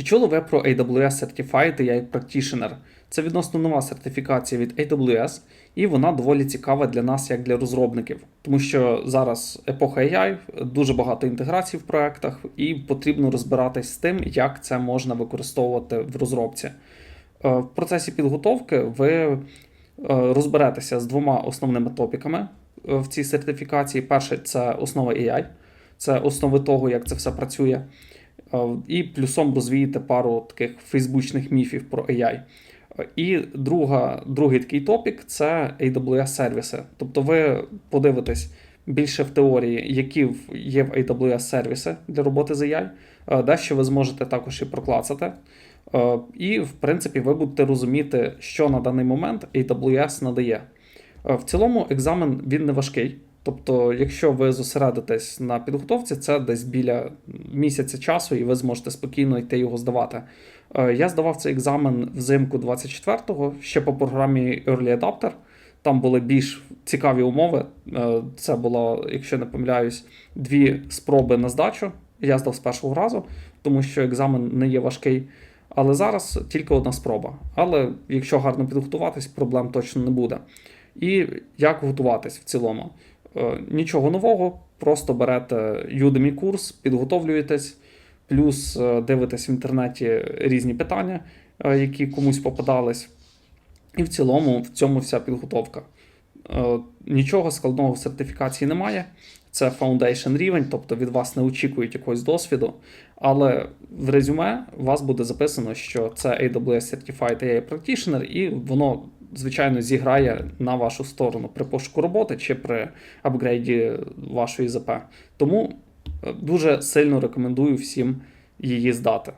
Чи чули ви про AWS Certified AI Practitioner? Це відносно нова сертифікація від AWS, і вона доволі цікава для нас, як для розробників, тому що зараз епоха AI, дуже багато інтеграцій в проектах, і потрібно розбиратись з тим, як це можна використовувати в розробці. Е, В процесі підготовки ви е, розберетеся з двома основними топіками е, в цій сертифікації. Перший це основа AI, це основи того, як це все працює. І плюсом розвієте пару таких фейсбучних міфів про AI. І друга, другий такий топік це AWS сервіси. Тобто ви подивитесь більше в теорії, які є в AWS сервіси для роботи з AI. Дещо ви зможете також і проклацати. І, в принципі, ви будете розуміти, що на даний момент AWS надає. В цілому екзамен він не важкий. Тобто, якщо ви зосередитесь на підготовці, це десь біля місяця часу, і ви зможете спокійно йти його здавати. Е, Я здавав цей екзамен взимку 24-го, ще по програмі Early Adapter. Там були більш цікаві умови. Е, Це було, якщо не помиляюсь, дві спроби на здачу. Я здав з першого разу, тому що екзамен не є важкий. Але зараз тільки одна спроба. Але якщо гарно підготуватись, проблем точно не буде. І як готуватись в цілому? Е, Нічого нового, просто берете Udemy курс, підготовлюєтесь, плюс е, дивитесь в інтернеті різні питання, е, які комусь попадались. І в цілому в цьому вся підготовка. Нічого складного в сертифікації немає. Це foundation рівень, тобто від вас не очікують якогось досвіду. Але в резюме у вас буде записано, що це AWS Certified AI Practitioner, і воно, звичайно, зіграє на вашу сторону при пошуку роботи чи при апгрейді вашої ЗП. Тому е, дуже сильно рекомендую всім її здати.